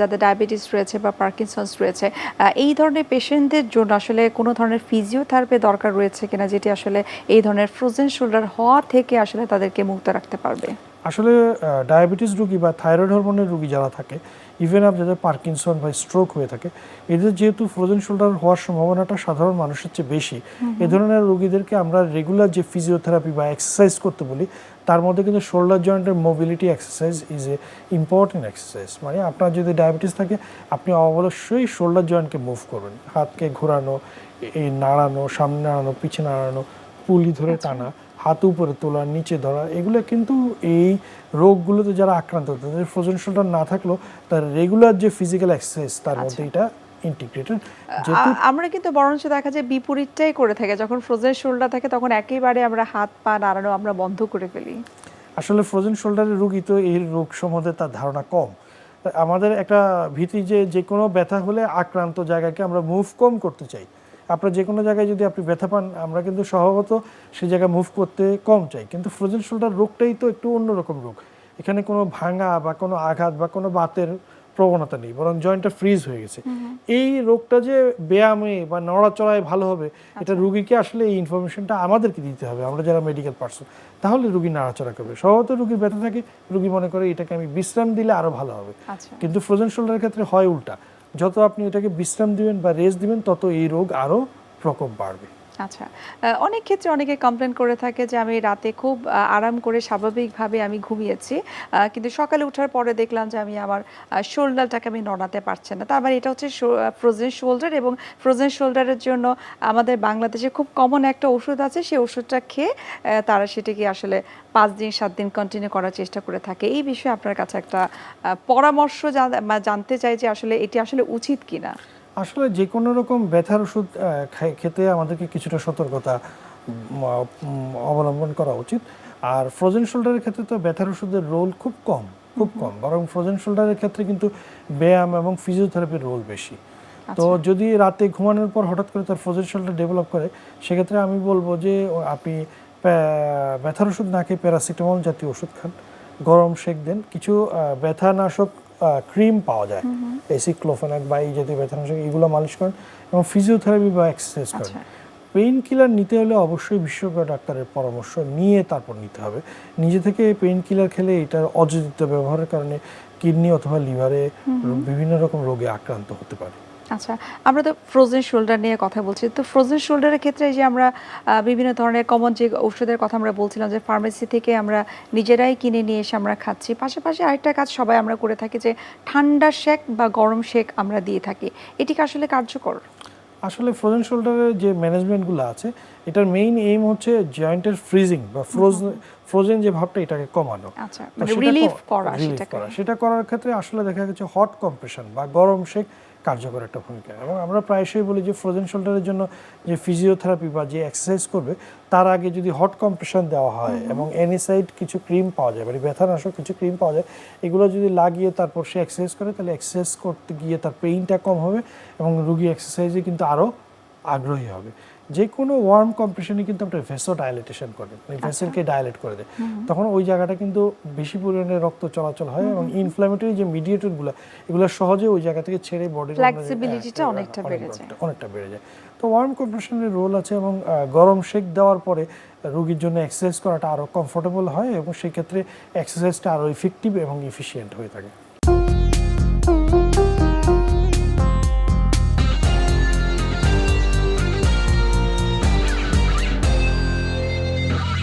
যাদের ডায়াবেটিস রয়েছে বা পার্কিনসন্স রয়েছে এই ধরনের পেশেন্টদের জন্য আসলে কোনো ধরনের ফিজিওথেরাপি দরকার রয়েছে কিনা, যেটি আসলে এই ধরনের ফ্রোজেন শোল্ডার হওয়া থেকে আসলে তাদেরকে মুক্ত রাখতে পারবে? আসলে ডায়াবেটিস রোগী বা থাইরয়েড হরমোনের রোগী যারা থাকে ইভেন আপ যাদের পার্কিনসন বা স্ট্রোক হয়ে থাকে এদের যেহেতু ফ্রোজেন শোল্ডার হওয়ার সম্ভাবনাটা সাধারণ মানুষের চেয়ে বেশি। এ ধরনের রোগীদেরকে আমরা রেগুলার যে ফিজিওথেরাপি বা এক্সারসাইজ করতে বলি তার মধ্যে কিন্তু শোল্ডার জয়েন্টের mobility exercise is a important exercise মানে আপনার যদি ডায়াবেটিস থাকে আপনি অবশ্যই শোল্ডার জয়েন্টকে মুভ করবেন হাতকে ঘোরানো এই নাড়ানো সামনে নাড়ানো পিছনে নাড়ানো পুলি ধরে টানা। হাত উপরে তোলা নিচে ধরা এগুলো কিন্তু এই রোগগুলোতে যারা আক্রান্ত তাদের ফ্রোজেন শোল্ডার না থাকলেও তার রেগুলার যে ফিজিক্যাল এক্সারসাইজ তার মধ্যে এটা ইন্টিগ্রেটেড আমরা কিন্তু বরঞ্চ দেখা যায় বিপরীতটাই করে থাকে। যখন ফ্রোজেন শোল্ডার থাকে তখন একেবারে আমরা হাত পা নাড়ানো আমরা বন্ধ করে ফেলি। আসলে ফ্রোজেন শোল্ডারের রোগী তো এই রোগ সম্বন্ধে তার ধারণা কম। আমাদের একটা ভীতি যে যে কোনো ব্যথা হলে আক্রান্ত জায়গাকে আমরা মুভ কম করতে চাই। আপনার যে কোনো জায়গায় যদি আপনি ব্যথা পান আমরা কিন্তু স্বভাবত সেই জায়গায় মুভ করতে কম চাই। কিন্তু ফ্রোজেন শোল্ডার রোগটাই তো একটু অন্যরকম রোগ। এখানে কোনো ভাঙা বা কোনো আঘাত বা কোনো বাতের প্রবণতা নেই বরং জয়েন্টটা ফ্রিজ হয়ে গেছে। এই রোগটা যে ব্যায়ামে বা নড়াচড়ায় ভালো হবে এটা রুগীকে আসলে এই ইনফরমেশনটা আমাদেরকে দিতে হবে আমরা যারা মেডিকেল পার্সন তাহলে রুগী নাড়াচড়া করবে। স্বভাবত রুগীর ব্যথা থাকে রুগী মনে করে এটাকে আমি বিশ্রাম দিলে আরও ভালো হবে। আচ্ছা। কিন্তু ফ্রোজেন শোল্ডারের ক্ষেত্রে হয় উল্টা। যত আপনি এটাকে বিশ্রাম দিবেন বা রেস্ট দিবেন তত এই রোগ আরও প্রকোপ বাড়বে। আচ্ছা অনেক ক্ষেত্রে অনেকে কমপ্লেন করে থাকে যে আমি রাতে খুব আরাম করে স্বাভাবিকভাবে আমি ঘুমিয়েছি কিন্তু সকালে ওঠার পরে দেখলাম যে আমি আমার শোল্ডারটাকে আমি নড়াতে পারছি না। তার মানে এটা হচ্ছে ফ্রোজেন শোল্ডার এবং ফ্রোজেন শোল্ডারের জন্য আমাদের বাংলাদেশে খুব কমন একটা ওষুধ আছে, সেই ওষুধটা খেয়ে তারা সেটাকে আসলে পাঁচ দিন, সাত দিন কন্টিনিউ করার চেষ্টা করে থাকে। এই বিষয়ে আপনার কাছে একটা পরামর্শ জানতে চাই যে আসলে এটি আসলে উচিত কিনা। আসলে যে কোনো রকম ব্যথার ওষুধ খেতে আমাদেরকে কিছুটা সতর্কতা অবলম্বন করা উচিত। আর ফ্রোজেন শোল্ডারের ক্ষেত্রে তো ব্যথার ওষুধের রোল খুব কম খুব কম। বরং ফ্রোজেন শোল্ডারের ক্ষেত্রে কিন্তু ব্যায়াম এবং ফিজিওথেরাপির রোল বেশি। তো যদি রাতে ঘুমানোর পর হঠাৎ করে তার ফ্রোজেন শোল্ডার ডেভেলপ করে সেক্ষেত্রে আমি বলব যে আপনি ব্যথার ওষুধ না খেয়ে প্যারাসিটামল জাতীয় ওষুধ খান গরম সেক দেন। কিছু ব্যথানাশক ক্রিম পাওয়া যায়। এসিক্লোফেনাক বা এই জাতীয় ব্যথানাশক এগুলো মালিশ করেন এবং ফিজিওথেরাপি বা এক্সারসাইজ করেন। আচ্ছা। পেইন কিলার নিতে হলে অবশ্যই বিশেষজ্ঞ ডাক্তারের পরামর্শ নিয়ে তারপর নিতে হবে। নিজে থেকে পেইন কিলার খেলে এটার অযোজিত ব্যবহারের কারণে কিডনি অথবা লিভারে বিভিন্ন রকম রোগে আক্রান্ত হতে পারে। আচ্ছা আমরা তো ফ্রোজেন শোল্ডার নিয়ে কথা বলছি। তো ফ্রোজেন শোল্ডারের ক্ষেত্রে যে আমরা বিভিন্ন ধরনের কমন যে ঔষধের কথা আমরা বলছিলাম, যে ফার্মেসি থেকে আমরা নিজেরাই কিনে নিয়ে এসে আমরা খাচ্ছি। পাশাপাশি আরেকটা কাজ সবাই আমরা করে থাকি যে ঠান্ডা শেক বা গরম শেক আমরা দিয়ে থাকি। এটি কি আসলে কার্যকর? আসলে ফ্রোজেন শোল্ডারের যে ম্যানেজমেন্টগুলো আছে, এটার মেইন এইম হচ্ছে জয়েন্টের ফ্রিজিং বা ফ্রোজেন ফ্রোজেন যে ভাবটা এটাকে কমানো। আচ্ছা মানে। সেটা করার ক্ষেত্রে আসলে দেখা গেছে হট কম্প্রেশন বা গরম শেক কার্যকর একটা ভূমিকা। এবং আমরা প্রায়শই বলি যে ফ্রোজেন শোল্ডারের জন্য যে ফিজিওথেরাপি বা যে এক্সারসাইজ করবে তার আগে যদি হট কম্প্রেশন দেওয়া হয় এবং অ্যানিসাইড কিছু ক্রিম পাওয়া যায় মানে ব্যথানাশক কিছু ক্রিম পাওয়া যায় এগুলো যদি লাগিয়ে তারপর সে এক্সারসাইজ করে তাহলে এক্সারসাইজ করতে গিয়ে তার পেইনটা কম হবে এবং রুগী এক্সারসাইজে কিন্তু আরও আগ্রহী হবে। যে কোনো ওয়ার্ম কম্প্রেশনে কিন্তু আপনার ভেসো ডায়ালিটেশন করে মানে ভেসেলকে ডায়ালেট করে দেয়। তখন ওই জায়গাটা কিন্তু বেশি পরিমাণে রক্ত চলাচল হয় এবং ইনফ্ল্যামেটরি যে মিডিয়েটরগুলো এগুলো সহজে ওই জায়গা থেকে ছেড়ে বডির Flexibility-টা অনেকটা বেড়ে যায়। অনেকটা বেড়ে যায়। তো ওয়ার্ম কম্প্রেশনের রোল আছে এবং গরম শেক দেওয়ার পরে রোগীর জন্য এক্সারসাইজ করাটা আরও কমফোর্টেবল হয় এবং সেই ক্ষেত্রে এক্সারসাইজটা আরও ইফেক্টিভ এবং ইফিসিয়েন্ট হয়ে থাকে।